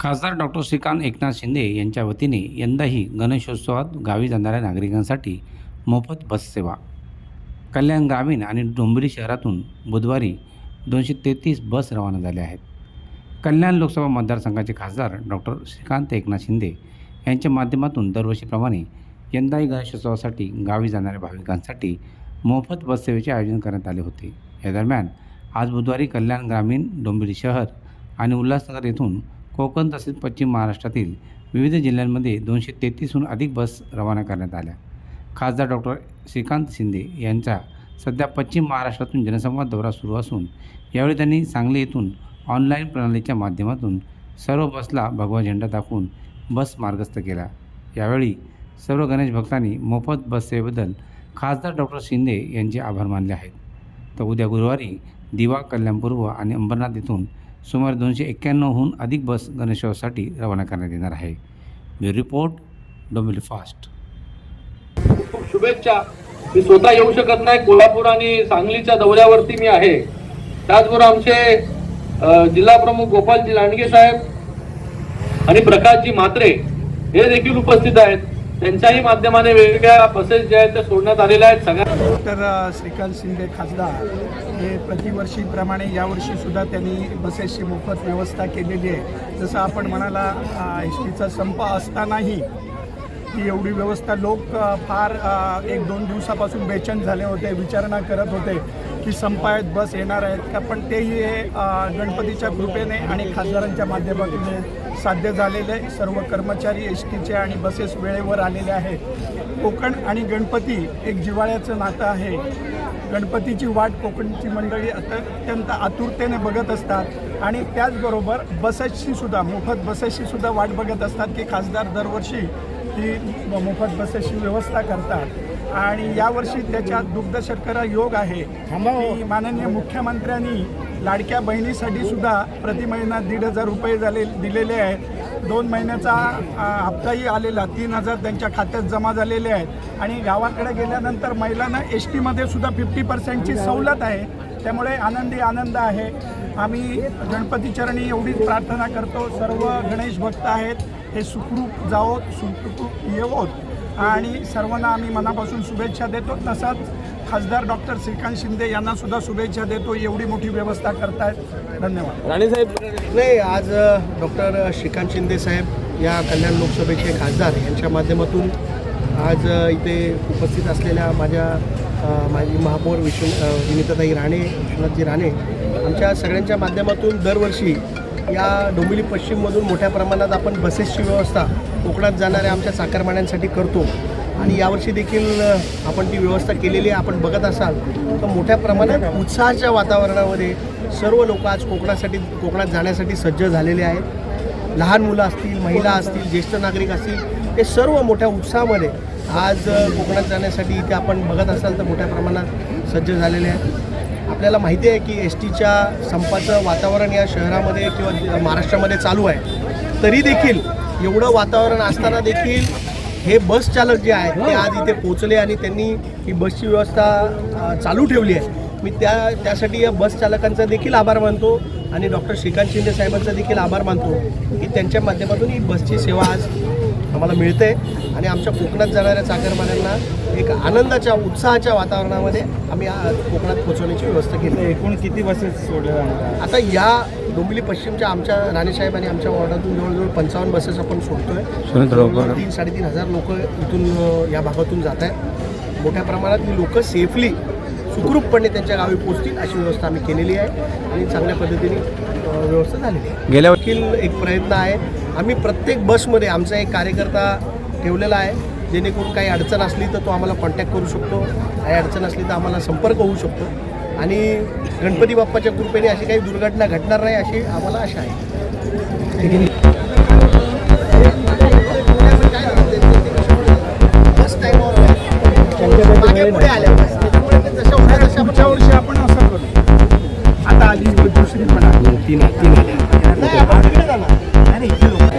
खासदार डॉक्टर श्रीकांत एकनाथ शिंदे यांच्या वतीने यंदाही गणेशोत्सवात गावी जाणाऱ्या नागरिकांसाठी मोफत बससेवा कल्याण ग्रामीण आणि डोंबिवली शहरातून बुधवारी दोनशे तेहतीस बस रवाना झाल्या आहेत. कल्याण लोकसभा मतदारसंघाचे खासदार डॉक्टर श्रीकांत एकनाथ शिंदे यांच्या माध्यमातून दरवर्षीप्रमाणे यंदाही गणेशोत्सवासाठी गावी जाणाऱ्या भाविकांसाठी मोफत बससेवेचे आयोजन करण्यात आले होते. या दरम्यान आज बुधवारी कल्याण ग्रामीण डोंबिवली शहर आणि उल्हासनगर येथून कोकण तसेच पश्चिम महाराष्ट्रातील विविध जिल्ह्यांमध्ये दोनशे तेहतीसहून अधिक बस रवाना करण्यात आल्या. खासदार डॉक्टर श्रीकांत शिंदे यांचा सध्या पश्चिम महाराष्ट्रातून जनसंवाद दौरा सुरू असून यावेळी त्यांनी सांगली येथून ऑनलाईन प्रणालीच्या माध्यमातून सर्व बसला भगवा झेंडा दाखवून बस मार्गस्थ केला. यावेळी सर्व गणेश भक्तांनी मोफत बससेवेबद्दल खासदार डॉक्टर शिंदे यांचे आभार मानले आहेत. तर उद्या गुरुवारी दिवा कल्याणपूर्व आणि अंबरनाथ येथून सुमारे दोनशे एक्क्याण्णवहून अधिक बस गणेशोत्सवासाठी रवाना करण्यात येणार आहे. मी रिपोर्ट डोंबिवली फास्ट. खूप शुभेच्छा. मी स्वतः येऊ शकत नाही. कोल्हापूर आणि सांगलीच्या दौऱ्यावरती मी आहे. त्याचबरोबर आमचे जिल्हा प्रमुख गोपालजी लांडगे साहेब आणि प्रकाशजी म्हात्रे हे देखील उपस्थित आहेत. त्यांच्याही माध्यमाने वेगवेगळ्या बसेस ज्या आहेत त्या सोडण्यात आलेल्या आहेत. सगळ्या डॉक्टर श्रीकांत शिंदे खासदार हे प्रतिवर्षीप्रमाणे यावर्षीसुद्धा त्यांनी बसेसची मोफत व्यवस्था केलेली आहे. जसं आपण म्हणाला एस टीचा संप असतानाही ही एवढी व्यवस्था लोक फार एक दोन दिवसापासून बेचैन झाले होते विचारणा करत होते. की संप आहेत बस येणार आहेत का? पण तेही हे गणपतीच्या कृपेने आणि खासदारांच्या माध्यमातून हे साध्य झालेले आहे. सर्व कर्मचारी एस टीचे आणि बसेस वेळेवर आलेले आहेत. कोकण आणि गणपती एक जिव्हाळ्याचं नातं आहे. गणपतीची वाट कोकणची मंडळी अत्यंत आतुरतेने बघत असतात आणि त्याचबरोबर बसेसची सुद्धा मोफत बसेसशीसुद्धा वाट बघत असतात की खासदार दरवर्षी ही मोफत बसेसची व्यवस्था करतात. आणि यावर्षी त्याच्यात दुग्ध शर्करा योग आहे. की माननीय मुख्यमंत्र्यांनी लाडक्या बहिणीसाठी सुद्धा प्रति महिना दीड हजार रुपये झाले दिलेले आहेत. दोन महिन्याचा हप्ताही आलेला तीन हजार त्यांच्या खात्यात जमा झालेले आहेत. आणि गावाकडे गेल्यानंतर महिलांना एस टीमध्ये सुद्धा फिफ्टी पर्सेंटची सवलत आहे. त्यामुळे आनंदी आनंद आहे. आम्ही गणपती चरणी एवढीच प्रार्थना करतो. सर्व गणेश भक्त आहेत. हे सुखरूप जावोत सुखरूप येवोत. आणि सर्वांना आम्ही मनापासून शुभेच्छा देतो. तसाच खासदार डॉक्टर श्रीकांत शिंदे यांना सुद्धा शुभेच्छा देतो. एवढी मोठी व्यवस्था करतायत. धन्यवाद. नाही आज डॉक्टर श्रीकांत शिंदे साहेब या कल्याण लोकसभेचे खासदार यांच्या माध्यमातून आज इथे उपस्थित असलेल्या माझ्या माजी महापौर विश्व विनिताताई राणे विश्वनाथजी राणे आमच्या सगळ्यांच्या माध्यमातून दरवर्षी या डोंबिवली पश्चिममधून मोठ्या प्रमाणात आपण बसेसची व्यवस्था कोकणात जाणाऱ्या आमच्या चाकरमान्यांसाठी करतो. आणि यावर्षी देखील आपण ती व्यवस्था केलेली आहे. आपण बघत असाल तर मोठ्या प्रमाणात उत्साहाच्या वातावरणामध्ये सर्व लोक आज कोकणासाठी कोकणात जाण्यासाठी सज्ज झालेले आहेत. लहान मुलं असतील महिला असतील ज्येष्ठ नागरिक असतील हे सर्व मोठ्या उत्साहामध्ये आज कोकणात जाण्यासाठी इथे आपण बघत असाल तर मोठ्या प्रमाणात सज्ज झालेले आहेत. आपल्याला माहिती आहे की एस टीच्या संपाचं वातावरण या शहरामध्ये किंवा महाराष्ट्रामध्ये चालू आहे. तरी देखील एवढं वातावरण असताना देखील हे बस चालक जे आहेत ते आज इथे पोचले आणि त्यांनी ही बसची व्यवस्था चालू ठेवली आहे. मी त्या त्यासाठी या बस चालकांचा देखील आभार मानतो आणि डॉक्टर श्रीकांत शिंदे साहेबांचा देखील आभार मानतो की त्यांच्या माध्यमातून ही बसची सेवा आज आम्हाला मिळते. आणि आमच्या कोकणात जाणाऱ्या चाकरमान्यांना एक आनंदाच्या उत्साहाच्या वातावरणामध्ये आम्ही कोकणात पोहोचवण्याची व्यवस्था केली. आहे. एकूण किती बसेस सोडल्या जाणार आता या डोंबिवली पश्चिमच्या आमच्या राणेसाहेब आणि आमच्या वॉर्डातून जवळजवळ पंचावन्न बसेस आपण सोडतोय. तीन साडेतीन हजार लोक इथून या भागातून जात आहेत. मोठ्या प्रमाणात ही लोक सेफली सुखरूपपणे त्यांच्या गावी पोहोचतील अशी व्यवस्था आम्ही केलेली आहे. आणि चांगल्या पद्धतीने व्यवस्था झालेली आहे. गेल्या देखील एक प्रयत्न आहे आम्ही प्रत्येक बसमध्ये आमचा एक कार्यकर्ता ठेवलेला आहे. जेणेकरून काही अडचण असली तर तो आम्हाला कॉन्टॅक्ट करू शकतो. काही अडचण असली तर आम्हाला संपर्क होऊ शकतो. आणि गणपती बाप्पाच्या कृपेने अशी काही दुर्घटना घडणार नाही अशी आम्हाला आशा आहे. आल्या पुढच्या वर्षी आपण असं करू. आता आली दुसरी पण आली नाही आपण तिकडे जाणार